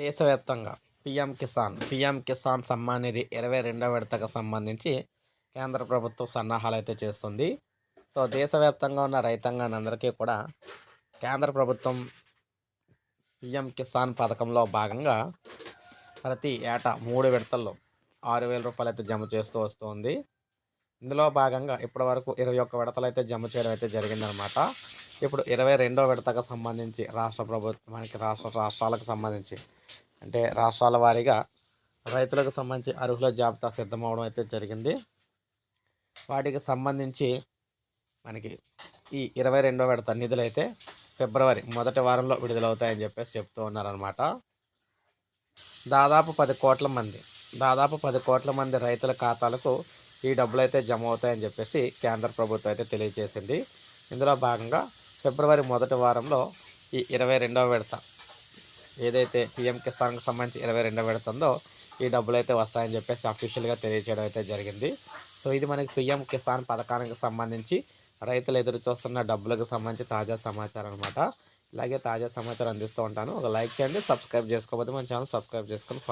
దేశవ్యాప్తంగా PM Kisan PM Kisan Samman Nidhi ఇరవై రెండవ విడతకు సంబంధించి కేంద్ర ప్రభుత్వం సన్నాహాలు అయితే చేస్తుంది. సో దేశవ్యాప్తంగా ఉన్న రైతాంగానందరికీ కూడా కేంద్ర ప్రభుత్వం పిఎం కిసాన్ పథకంలో భాగంగా ప్రతి ఏటా మూడు విడతల్లో ఆరు వేల రూపాయలు అయితే జమ చేస్తూ వస్తుంది. ఇందులో భాగంగా ఇప్పటి వరకు ఇరవై ఒక్క విడతలు అయితే జమ చేయడం అయితే జరిగిందనమాట ఇప్పుడు ఇరవై రెండో విడతకు సంబంధించి రాష్ట్ర ప్రభుత్వానికి రాష్ట్ర రాష్ట్రాలకు సంబంధించి అంటే రాష్ట్రాల వారీగా రైతులకు సంబంధించి అర్హుల జాబితా సిద్ధమవడం అయితే జరిగింది. వాటికి సంబంధించి మనకి ఈ ఇరవై రెండో విడత నిధులు అయితే ఫిబ్రవరి మొదటి వారంలో విడుదలవుతాయని చెప్పేసి చెప్తూ ఉన్నారనమాట దాదాపు పది కోట్ల మంది దాదాపు పది కోట్ల మంది రైతుల ఖాతాలకు ఈ డబ్బులు అయితే జమ అవుతాయని చెప్పేసి కేంద్ర ప్రభుత్వం అయితే తెలియజేసింది. ఇందులో భాగంగా ఫిబ్రవరి మొదటి వారంలో ఈ ఇరవై రెండవ విడత ఏదైతే పిఎం కిసాన్కి సంబంధించి ఇరవై రెండో విడత ఉందో ఈ డబ్బులు అయితే వస్తాయని చెప్పేసి అఫీషియల్గా తెలియజేయడం అయితే జరిగింది. సో ఇది మనకి పిఎం కిసాన్ పథకానికి సంబంధించి రైతులు ఎదురు చూస్తున్న డబ్బులకు సంబంధించి తాజా సమాచారం అనమాట ఇలాగే తాజా సమాచారం అందిస్తూ ఉంటాను. ఒక లైక్ చేయండి సబ్స్క్రైబ్ చేసుకోకపోతే మన ఛానల్ సబ్స్క్రైబ్ చేసుకొని